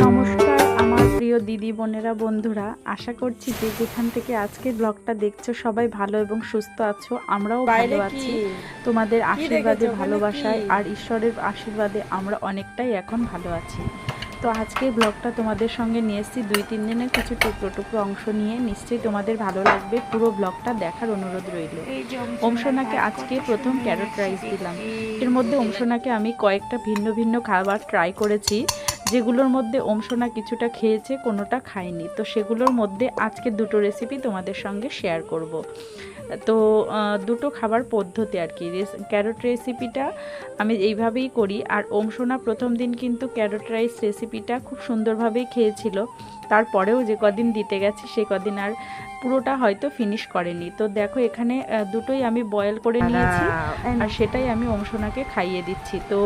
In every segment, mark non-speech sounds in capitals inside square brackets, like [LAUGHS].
নমস্কার। প্রিয় দিদি বোনেরা বন্ধুরা আশা করছি যে যেখান থেকে আজকের ব্লগটা দেখছ সবাই ভালো এবং সুস্থ আছো আমরাও ভালো আছি। তোমাদের আশীর্বাদে ভালোবাসায় আর ঈশ্বরের আশীর্বাদে আমরা অনেকটাই এখন ভালো আছি। তো আজকে ব্লগটা তোমাদের সঙ্গে নিয়ে এসেছি। দুই তিন দিনের কিছু টুকরো টুকরো অংশ নিয়ে নিশ্চয়ই তোমাদের ভালো লাগবে। পুরো ব্লগটা দেখার অনুরোধ রইল। অংশনাকে আজকে প্রথম ক্যারট রাইস দিলাম। এর মধ্যে অংশনাকে আমি কয়েকটা ভিন্ন ভিন্ন খাবার ট্রাই করেছি। যেগুলোর মধ্যে অংশনা কিছুটা খেয়েছে, কোনোটা খায়নি। তো সেগুলোর মধ্যে আজকে দুটো রেসিপি তোমাদের সঙ্গে শেয়ার করব। তো দুটো খাবার পদ্ধতি আর কি। ক্যারোট রেসিপিটা আমি এইভাবেই করি। আর অংশনা প্রথম দিন কিন্তু ক্যারোট রাইস রেসিপিটা খুব সুন্দরভাবেই খেয়েছিল। তারপরেও যে কদিন দিতে গেছি সে কদিন আর পুরোটা হয়তো ফিনিশ করেনি। তো দেখো এখানে দুটোই আমি বয়েল করে নিয়েছি আর সেটাই আমি অংশনাকে খাইয়ে দিচ্ছি। তো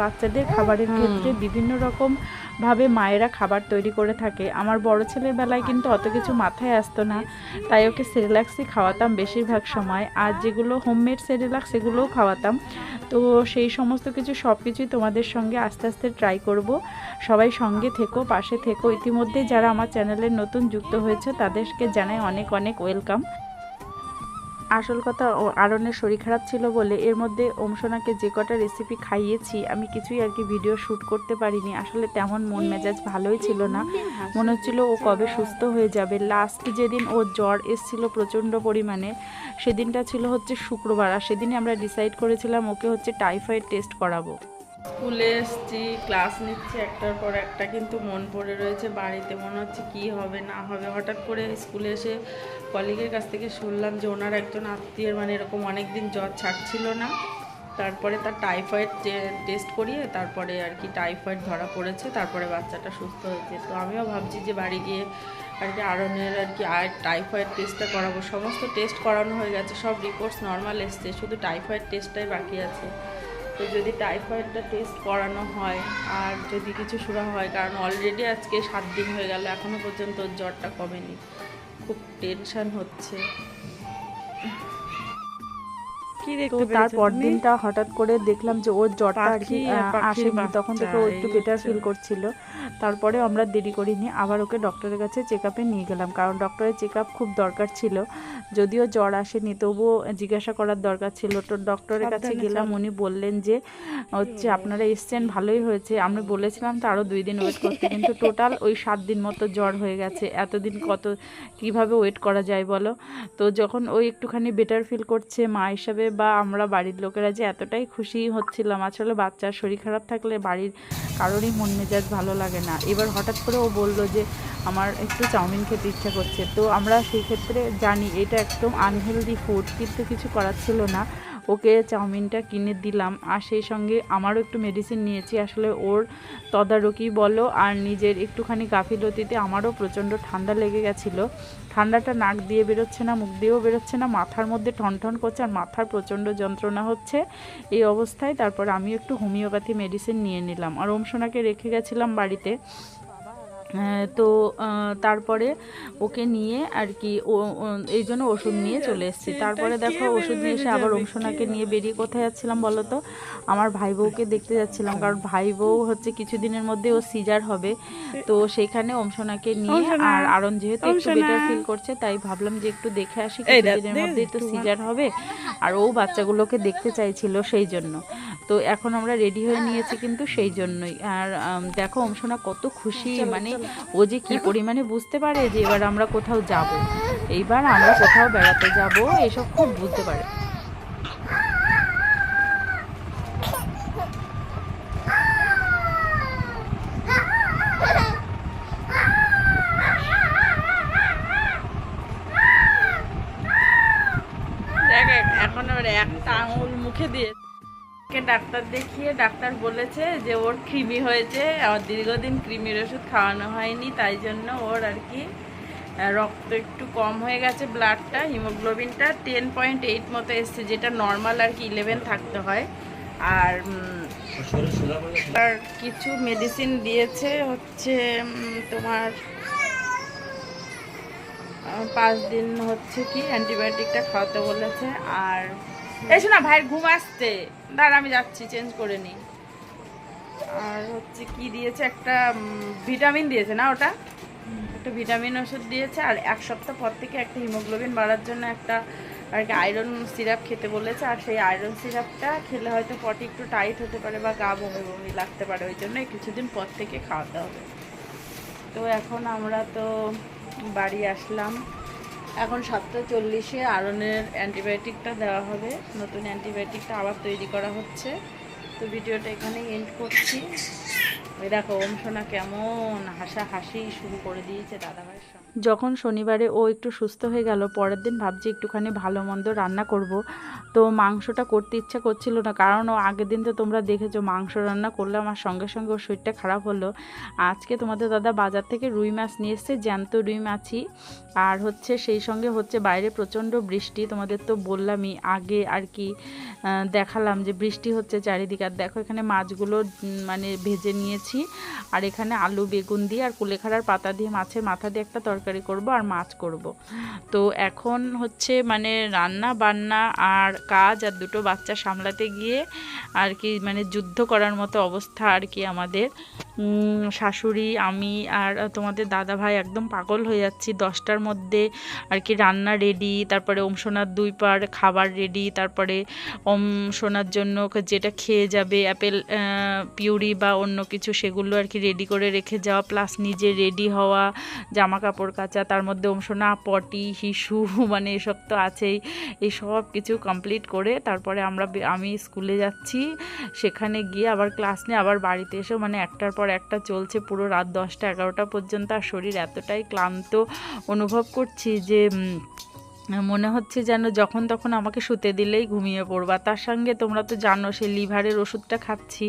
বাচ্চাদের খাবারের ক্ষেত্রে বিভিন্ন রকম ভাবে মায়েরা খাবার তৈরি করে থাকে। আমার বড় ছেলের বেলায় কিন্তু অত কিছু মাথায় আসতো না তাই ওকে সেরেলাক্সই খাওয়াতাম বেশিরভাগ সময়। আর যেগুলো হোমমেড সেরেলাক্স সেগুলোও খাওয়াতাম। তো সেই সমস্ত কিছু সব কিছুই তোমাদের সঙ্গে আস্তে আস্তে ট্রাই করব। সবাই সঙ্গে থেকো, পাশে থেকো। ইতিমধ্যে যারা আমার চ্যানেলের নতুন যুক্ত হয়েছে, তাদেরকে জানাই অনেক অনেক ওয়েলকাম আসল কথা আরনের শরীর খারাপ ছিল বলে এর মধ্যে অংশনাকে যে কটা রেসিপি খাইয়েছি, আমি কিছুই আর কি ভিডিও শ্যুট করতে পারিনি। আসলে তেমন মন মেজাজ ভালোই ছিল না। মনে হচ্ছিল ও কবে সুস্থ হয়ে যাবে। লাস্ট যেদিন ও জ্বর এসছিল প্রচণ্ড পরিমাণে, সেদিনটা ছিল হচ্ছে শুক্রবার। আর সেদিনই আমরা ডিসাইড করেছিলাম ওকে হচ্ছে টাইফয়েড টেস্ট করাবো। স্কুলে এসছি, ক্লাস নিচ্ছি একটার পর একটা, কিন্তু মন পড়ে রয়েছে বাড়িতে। মনে হচ্ছে কি হবে, না হবে। হঠাৎ করে স্কুলে এসে কলিগের কাছ থেকে শুনলাম যে ওনার একজন আত্মীয়ের মানে এরকম অনেক দিন জ্বর ছাড়ছিল না। তারপরে তার টাইফয়েড টেস্ট করিয়ে তারপরে আর কি টাইফয়েড ধরা পড়েছে। তারপরে বাচ্চাটা সুস্থ হয়েছে। তো আমিও ভাবছি যে বাড়ি গিয়ে আর কি আরনের আর কি আর টাইফয়েড টেস্টটা করাবো। সমস্ত টেস্ট করানো হয়ে গেছে, সব রিপোর্টস নর্মাল এসছে। শুধু টাইফয়েড টেস্টটাই বাকি আছে। তো যদি টাইফয়েডটা টেস্ট করানো হয় আর যদি কিছু সুরা হয়, কারণ অলরেডি আজকে সাত দিন হয়ে গেল এখনও পর্যন্ত জ্বরটা কমেনি। খুব টেনশান হচ্ছে। তো তারপর দিনটা হঠাৎ করে দেখলাম যে ওর জ্বরটা আর কি আসেনি। তখন থেকে ও একটু বেটার ফিল করছিল। তারপরে আমরা দেরি করিনি আবার ওকে ডক্টরের কাছে চেক আপে নিয়ে গেলাম। কারণ ডক্টরের চেক আপ খুব দরকার ছিল। যদিও জ্বর আসেনি তবুও জিজ্ঞাসা করার দরকার ছিল। তো ডক্টরের কাছে গেলাম উনি বললেন যে হচ্ছে আপনারা এসছেন ভালোই হয়েছে। আমি বলেছিলাম তো আরও দুই দিন ওয়েট করতে কিন্তু টোটাল ওই সাত দিন মতো জ্বর হয়ে গেছে। এতদিন কত কীভাবে ওয়েট করা যায় বলো? তো যখন ওই একটুখানি বেটার ফিল করছে মা হিসাবে বা আমরা বাড়ির লোকেরা যে এতটাই খুশি হচ্ছিলাম, আসলে বাচ্চার শরীর খারাপ থাকলে বাড়ির কারোরই মন মেজাজ ভালো লাগে না। এবার হঠাৎ করে ও বলল যে, আমার একটু চাউমিন খেতে ইচ্ছা করছে। তো আমরা সেই ক্ষেত্রে জানি এটা একদম আনহেলদি ফুড কিন্তু কিছু করার ছিল না। ওকে চাউমিনটা কিনে দিলাম। আর সেই সঙ্গে আমারও একটু মেডিসিন নিয়েছি। আসলে ওর তদারকি বলো আর নিজের একটুখানি গাফিলতিতে আমারও প্রচণ্ড ঠান্ডা লেগে গেছিল। ঠান্ডাটা নাক দিয়ে বেরোচ্ছে না, মুখ দিয়েও বেরোচ্ছে না, মাথার মধ্যে ঠনঠন করছে আর মাথার প্রচণ্ড যন্ত্রণা হচ্ছে। এই অবস্থায় তারপর আমি একটু হোমিওপ্যাথি মেডিসিন নিয়ে নিলাম। আর ওমসোনাকে রেখে গেছিলাম বাড়িতে। তো তারপরে ওকে নিয়ে আর কি এই জন্য ওষুধ নিয়ে চলে এসেছি। তারপরে দেখো ওষুধ নিয়ে এসে আবার অংশনাকে নিয়ে বেরিয়ে কোথায় যাচ্ছিলাম বলো তো? আমার ভাই বউকে দেখতে যাচ্ছিলাম কারণ ভাই বউ হচ্ছে কিছুদিনের মধ্যে ও সিজার হবে। তো সেখানে অংশনাকে নিয়ে আর আরন যেহেতু একটু বেটার ফিল করছে তাই ভাবলাম যে একটু দেখে আসি কিছুদিনের মধ্যেই তো সিজার হবে। আর ও বাচ্চাগুলোকে দেখতে চাইছিল সেই জন্য। তো এখন আমরা রেডি হয়ে নিয়েছি কিন্তু সেই জন্যই। আর দেখো অংশনা কত খুশি মানে ও যে কি পরিমাণে বুঝতে পারে যে এবার আমরা কোথাও যাব। এইবার আমরা কোথাও বেড়াতে যাব, এসব খুব বুঝতে পারে দেখ এখন আবার একটা আঙুল মুখে দিয়ে কে ডাক্তার দেখিয়ে ডাক্তার বলেছে যে ওর কৃমি হয়েছে আর দীর্ঘদিন কৃমির ওষুধ খাওয়ানো হয়নি, তাই জন্য ওর আর কি রক্ত একটু কম হয়ে গেছে ব্লাডটা হিমোগ্লোবিনটা টেন পয়েন্ট এইট মতো এসছে, যেটা নর্মাল আর কি ইলেভেন থাকতে হয়। আর আর কিছু মেডিসিন দিয়েছে হচ্ছে তোমার পাঁচ দিন হচ্ছে কি অ্যান্টিবায়োটিকটা খাওয়াতে বলেছে, আর এসো না ভাইয়ের ঘুম আসছে। দাঁড়া, আমি যাচ্ছি চেঞ্জ করে নিই। আর হচ্ছে কি দিয়েছে একটা ভিটামিন দিয়েছে না ওটা? একটা ভিটামিন ওষুধ দিয়েছে, আর এক সপ্তাহ পর থেকে একটা হিমোগ্লোবিন বাড়ার জন্য একটা, আর কি আয়রন সিরাপ খেতে বলেছে, আর সেই আয়রন সিরাপটা খেলে হয়তো পটি একটু টাইট হতে পারে বা গা বমি বমি লাগতে পারে, ওই জন্য কিছুদিন পর থেকে খাওয়াতে হবে। তো এখন আমরা তো বাড়ি আসলাম। এখন সাতটা চল্লিশে আরনের অ্যান্টিবায়োটিকটা দেওয়া হবে। নতুন অ্যান্টিবায়োটিকটা আবার তৈরি করা হচ্ছে। তো ভিডিওটা এখানে এন্ড করছি। ওই দেখো, ওম সোনা কেমন হাসা হাসি শুরু করে দিয়েছে দাদাভাইয়ের সঙ্গে। যখন শনিবারে ও একটু সুস্থ হয়ে গেল, পরের দিন ভাবছি একটুখানি ভালো মন্দ রান্না করব। তো মাংসটা করতে ইচ্ছা করছিল না, কারণ ও আগের দিন তো তোমরা দেখেছ, মাংস রান্না করলে আমার সঙ্গে সঙ্গে ওর শরীরটা খারাপ হলো। আজকে তোমাদের দাদা বাজার থেকে রুই মাছ নিয়ে এসছে, জ্যান্ত রুই মাছই। আর হচ্ছে সেই সঙ্গে হচ্ছে বাইরে প্রচণ্ড বৃষ্টি, তোমাদের তো বললামই আগে আর কি দেখালাম যে বৃষ্টি হচ্ছে চারিদিকে। আর দেখো এখানে মাছগুলো মানে ভেজে নিয়েছি। আর এখানে আলু, বেগুন দিয়ে আর কুলেখাড়ার পাতা দিয়ে মাছের মাথা দিয়ে একটা তরকারি করব আর মাছ করব। তো এখন হচ্ছে মানে রান্না, বান্না আর কাজ আর দুটো বাচ্চা সামলাতে গিয়ে আর কি মানে যুদ্ধ করার মতো অবস্থা আর কি আমাদের। শাশুড়ি, আমি আর তোমাদের দাদা ভাই একদম পাগল হয়ে যাচ্ছি দশটার মধ্যে। আর কি রান্না রেডি তারপরে ওম সোনার দুই পার খাবার রেডি তারপরে ওম সোনার জন্য যেটা খেয়ে যাবে অ্যাপেল পিউরি বা অন্য কিছু সেগুলো আর কি রেডি করে রেখে যাওয়া প্লাস নিজে রেডি হওয়া জামা কাপড় কাচা, তার মধ্যে ওম সোনা, পটি, হিসু [LAUGHS] মানে এসব তো আছেই। এই সব কিছু কমপ্লিট করে তারপরে আমরা আমি স্কুলে যাচ্ছি। সেখানে গিয়ে আবার ক্লাস নিয়ে আবার বাড়িতে এসেও মানে একটার পর একটা চলছে পুরো রাত দশটা, এগারোটা পর্যন্ত। আর শরীর এতটাই ক্লান্ত অনুভব করছি যে মনে হচ্ছে যেন যখন তখন আমাকে শুতে দিলেই ঘুমিয়ে পড়বা। তার সঙ্গে তোমরা তো জানো, সেই লিভারের ওষুধটা খাচ্ছি।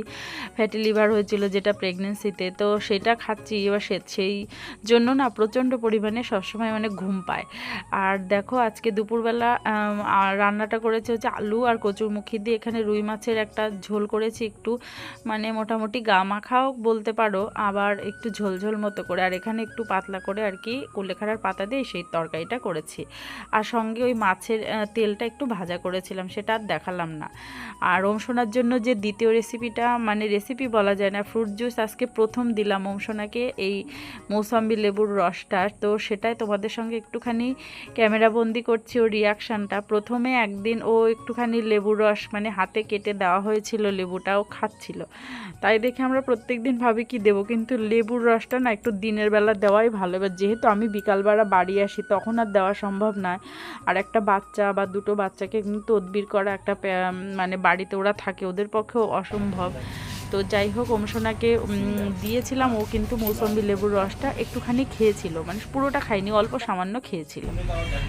ফ্যাটি লিভার হয়েছিল যেটা প্রেগনেন্সিতে, তো সেটা খাচ্ছি। এবার সে, সেই জন্য না প্রচণ্ড পরিমাণে সবসময় মানে ঘুম পায়। আর দেখো, আজকে দুপুরবেলা রান্নাটা করেছে হচ্ছে আলু আর কচুরমুখী দিয়ে এখানে রুই মাছের একটা ঝোল করেছি একটু। মানে মোটামুটি গা মাখাও বলতে পারো, আবার একটু ঝোলঝোল মতো করে। আর এখানে একটু পাতলা করে আর কি, কুলেখাড়ার পাতা দিয়ে সেই তরকারিটা করেছি। আর সঙ্গে ওই মাছের তেলটা একটু ভাজা করেছিলাম, সেটা আর দেখালাম না। আর ওম ওমসোনার জন্য যে দ্বিতীয় রেসিপিটা মানে রেসিপি বলা যায় না ফ্রুট জুস আজকে প্রথম দিলাম ওম ওমসোনাকে এই মৌসাম্বি লেবুর রসটা। তো সেটাই তোমাদের সঙ্গে একটুখানি ক্যামেরা বন্দি করছি ওর রিয়াকশানটা প্রথমে একদিন ও একটুখানি লেবুর রস মানে হাতে কেটে দেওয়া হয়েছিল লেবুটা ও খাচ্ছিল। তাই দেখে আমরা প্রত্যেক দিন ভাবি কি দেবো, কিন্তু লেবুর রসটা না একটু দিনের বেলা দেওয়াই ভালো। এবার যেহেতু আমি বিকালবেলা বাড়ি আসি, তখন আর দেওয়া সম্ভব নয়। আর একটা বাচ্চা বা দুটো বাচ্চাকে কিন্তু তদবির করা একটা মানে বাড়িতে ওরা থাকে ওদের পক্ষেও অসম্ভব। তো যাই হোক অমসোনাকে দিয়েছিলাম ও কিন্তু মৌসম্বি লেবুর রসটা একটুখানি খেয়েছিল মানে পুরোটা খাইনি অল্প সামান্য খেয়েছিল।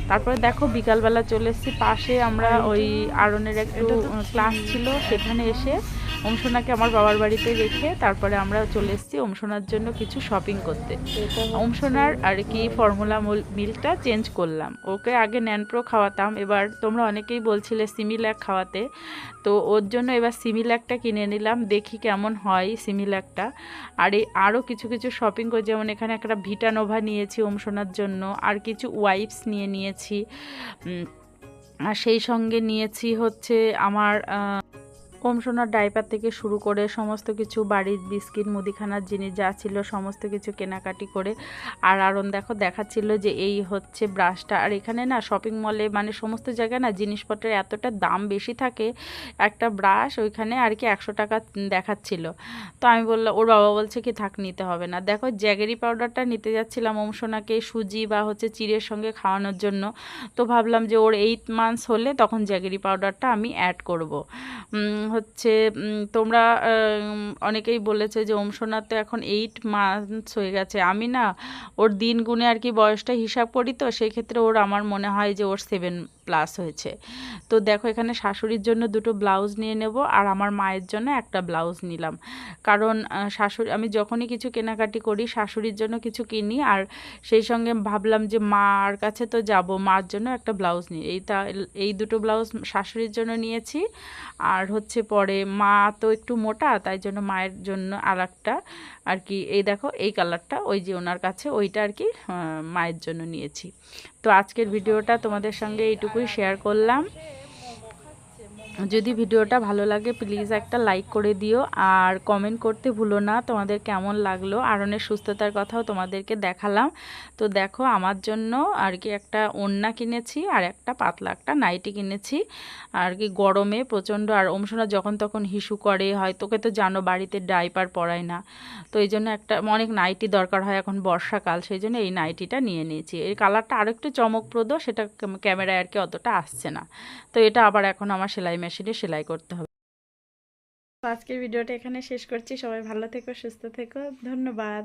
তারপরে দেখো বিকালবেলা চলে এসেছি পাশে আমরা ওই আরনের একটু ক্লাস ছিল সেখানে এসে অমসোনাকে আমার বাবার বাড়িতে রেখে তারপরে আমরা চলে এসেছি অমসোনার জন্য কিছু শপিং করতে। অমসোনার আর কি ফর্মুলা মিল্কটা চেঞ্জ করলাম। ওকে আগে ন্যানপ্রো খাওয়াতাম এবার তোমরা অনেকেই বলছিলে সিমিল্যাক খাওয়াতে। তো ওর জন্য এবার সিমিল্যাকটা কিনে নিলাম দেখি কেমন হয় সিমিল্যাকটা আর এই আরও কিছু কিছু শপিং করে যেমন এখানে একটা ভিটানোভা নিয়েছি ওমসোনার জন্য আর কিছু ওয়াইপস নিয়ে নিয়েছি। আর সেই সঙ্গে নিয়েছি হচ্ছে আমার ওম সোনার ডাইপার থেকে শুরু করে সমস্ত কিছু, বাড়ির বিস্কিট, মুদিখানার জিনিস যা ছিল, সমস্ত কিছু কেনাকাটি করে আর আরন দেখো দেখাচ্ছিল যে এই হচ্ছে ব্রাশটা। আর এখানে না শপিং মলে মানে সমস্ত জায়গায় না জিনিসপত্রের এতটা দাম বেশি থাকে একটা ব্রাশ ওইখানে আর কি একশো টাকা দেখাচ্ছিল। তো আমি বললাম, ওর বাবা বলছে কি থাক নিতে হবে না। দেখো জ্যাগেরি পাউডারটা নিতে যাচ্ছিলাম ওম সোনাকে সুজি বা হচ্ছে চিড়ের সঙ্গে খাওয়ানোর জন্য। তো ভাবলাম যে ওর এইট মান্থস হলে তখন জ্যাগেরি পাউডারটা আমি অ্যাড করব। হচ্ছে তোমরা অনেকেই বলেছে যে ওম সোনার তো এখন এইট মান্থস হয়ে গেছে। আমি না, ওর দিন গুণে আর কি বয়সটা হিসাব করি তো সেই ক্ষেত্রে ওর আমার মনে হয় যে ওর সেভেন প্লাস হয়েছে। তো দেখো, এখানে শাশুড়ির জন্য দুটো ব্লাউজ নিয়ে নেব আর আমার মায়ের জন্য একটা ব্লাউজ নিলাম। কারণ শাশুড়ি, আমি যখনই কিছু কেনাকাটি করি, শাশুড়ির জন্য কিছু কিনি আর সেই সঙ্গে ভাবলাম যে মার কাছে তো যাব, মার জন্য একটা ব্লাউজ নিই। এই তা, এই দুটো ব্লাউজ শাশুড়ির জন্য নিয়েছি। আর হচ্ছে হচ্ছে পরে মা তো একটু মোটা তাই জন্য মায়ের জন্য আর একটা আর কি এই দেখো এই কালারটা ওই যে ওনার কাছে ওইটা আর কি মায়ের জন্য নিয়েছি। তো আজকের ভিডিওটা তোমাদের সঙ্গে এইটুকুই শেয়ার করলাম। যদি ভিডিওটা ভালো লাগে প্লিজ একটা লাইক করে দিও। আর কমেন্ট করতে ভুলো না, তোমাদের কেমন লাগল? আরনের সুস্থতার কথাও তোমাদেরকে দেখালাম। তো দেখো, আমার জন্য আর কি একটা ওড়না কিনেছি, আর একটা পাতলা একটা নাইটি কিনেছি। আর কি গরমে প্রচণ্ড, আর অংশনা যখন তখন হিসু করে, হয় তোকে তো জানো বাড়িতে ডাইপার পরায় না। তো এই জন্য একটা, অনেক নাইটি দরকার হয় এখন বর্ষাকাল, সেই জন্য এই নাইটিটা নিয়ে নিয়েছি। এই কালারটা আরেকটু চমকপ্রদ, সেটা ক্যামেরায় আর কি অতটা আসছে না। তো এটা আবার এখন আমার সেলাই মেশিনে সেলাই করতে হবে। আজকের ভিডিওটা এখানে শেষ করছি। সবাই ভালো থেকো, সুস্থ থেকো। ধন্যবাদ।